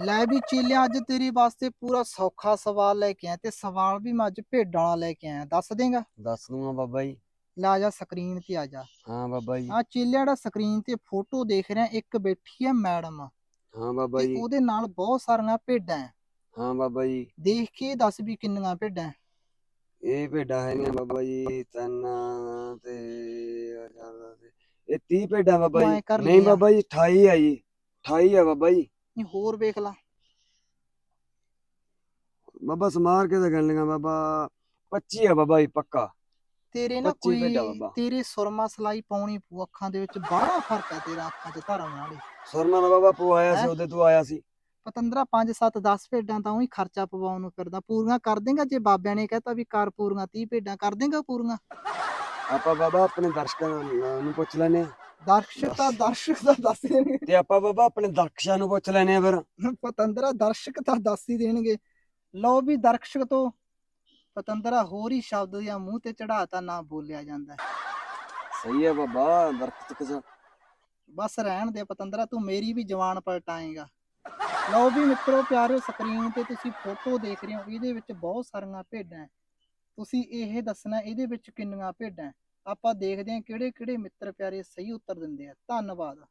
ਲੈ ਵੀ ਚੀਲਿਆ ਅੱਜ ਤੇਰੇ ਵਾਸਤੇ ਪੂਰਾ ਸੌਖਾ ਸਵਾਲ ਲੈ ਕੇ ਆਇਆ ਤੇ ਸਵਾਲ ਵੀ ਮੈਂ ਅੱਜ ਭੇਡਾਂ ਵਾਲਾ ਲੈ ਕੇ ਆਇਆ। ਦੱਸ ਦੇਂਗਾ? ਦੱਸ ਦੂੰਗਾ ਬਾਬਾ ਜੀ। ਲੈ ਜਾ ਸਕਰੀਨ ਤੇ ਆ ਜਾ। ਹਾਂ ਬਾਬਾ ਜੀ। ਆ ਚੀਲਿਆ ਦਾ ਸਕਰੀਨ ਤੇ ਫੋਟੋ ਦੇਖ ਰਿਹਾ ਇੱਕ ਬੈਠੀ ਹੈ ਮੈਡਮ। ਹਾਂ ਬਾਬਾ ਤੇ ਜੀ। ਉਹਦੇ ਨਾਲ ਬਹੁਤ ਸਾਰੀਆਂ ਭੇਡਾਂ ਹੈ। ਹਾਂ ਬਾਬਾ ਜੀ। ਦੇਖ ਕੇ ਦੱਸ ਵੀ ਕਿੰਨੀਆਂ ਭੇਡਾਂ ਹੈ। ਇਹ ਭੇਡਾਂ ਹੈਗੀਆਂ ਬਾਬਾ ਜੀ ਤਿੰਨ ਤੇ ਇਹ 30 ਭੇਡਾਂ ਬਾਬਾ ਜੀ। ਨਹੀਂ। ਬਾਬਾ ਜੀ 28 ਆ ਜੀ। 28 ਆ ਬਾਬਾ ਜੀ। ਨਹੀਂ ਹੋਰ ਵੇਖ ਲਾ। ਬਾਬਾ ਸਮਾਰ ਕੇ ਤਾਂ ਗਣਲੀਆਂ ਬਾਬਾ 25 ਆ ਬਾਬਾ ਜੀ ਪੱਕਾ। ਤੇਰੇ ਨਾ 25 ਕੋਈ ਬਾਬਾ। ਤੇਰੇ ਸੁਰਮਾ ਸਲਾਈ ਪਾਉਣੀ ਪਊ ਅੱਖਾਂ ਦੇ ਵਿੱਚ ਬੜਾ ਫ਼ਰਕ ਹੈ ਤੇਰਾ ਅੱਖਾਂ 'ਚ ਧਰਮ ਨਾਲੇ ਸੁਰਮਾ ਦਾ ਬਾਬਾ ਪਵਾਇਆ ਸੀ ਹੈਂ? ਉਹਦੇ ਤੋਂ ਆਇਆ ਸੀ। ਪਤੰਦਰਾ 5 7 10 ਭੇਡਾਂ ਤਾਂ ਉਹੀ ਖਰਚਾ ਪਵਾਉਣ ਨੂੰ ਫਿਰਦਾ। ਪੂਰੀਆਂ ਕਰ ਦੇਂਗਾ ਜੇ ਬਾਬਿਆਂ ਨੇ ਕਹਿਤਾ ਵੀ ਕਰ ਪੂਰੀਆਂ 30 ਭੇਡਾਂ ਕਰ ਦੇਂਗਾ ਪੂਰੀਆਂ। ਆਪਾਂ ਬਾਬਾ ਆਪਣੇ ਦਰਸ਼ਕਾਂ ਨੂੰ ਨੂੰ ਪੁੱਛ ਲੈਨੇ ਆ ਦਰਸ਼ਕ ਤਾਂ ਦਰਸ਼ਕ ਤਾਂ ਦੱਸ ਹੀ ਦੇਣਗੇ ਤੇ ਆਪਾਂ ਬਾਬਾ ਆਪਣੇ ਦਰਸ਼ਕਾਂ ਨੂੰ ਪੁੱਛ ਲੈਨੇ ਆ ਫਿਰ ਪਤੰਦਰਾ ਦਰਸ਼ਕ ਤਾਂ ਦੱਸ ਹੀ ਦੇਣਗੇ ਲਓ ਵੀ ਦਰਸ਼ਕ ਤੋਂ ਪਤੰਦਰਾ ਹੋਰ ਹੀ ਸ਼ਬਦ ਜਾਂ ਮੂੰਹ ਤੇ ਚੜਾਤਾ ਨਾ ਬੋਲਿਆ ਜਾਂਦਾ। ਸਹੀ ਹੈ ਬਾਬਾ ਦਰਖਤ ਕਿਸ ਬਸ ਰਹਿਣ ਦੇ ਪਤੰਦਰਾ ਤੂੰ ਮੇਰੀ ਵੀ ਜਵਾਨ ਪਲਟਾਏਗਾ ਲਓ ਵੀ ਮਿੱਤਰੋ ਪਿਆਰਿਓ ਸਕਰੀਨ ਤੇ ਤੁਸੀਂ ਫੋਟੋ ਦੇਖ ਰਹੇ ਹੋ ਇਹਦੇ ਵਿੱਚ ਬਹੁਤ ਸਾਰੀਆਂ ਭੇਡਾਂ। ਤੁਸੀਂ ਇਹ ਦੱਸਣਾ ਇਹਦੇ ਵਿੱਚ ਕਿੰਨੀਆਂ ਭੇਡਾਂ। ਆਪਾਂ ਦੇਖਦੇ ਹਾਂ ਕਿਹੜੇ ਕਿਹੜੇ ਮਿੱਤਰ ਪਿਆਰੇ ਸਹੀ ਉੱਤਰ ਦਿੰਦੇ ਆ। ਧੰਨਵਾਦ।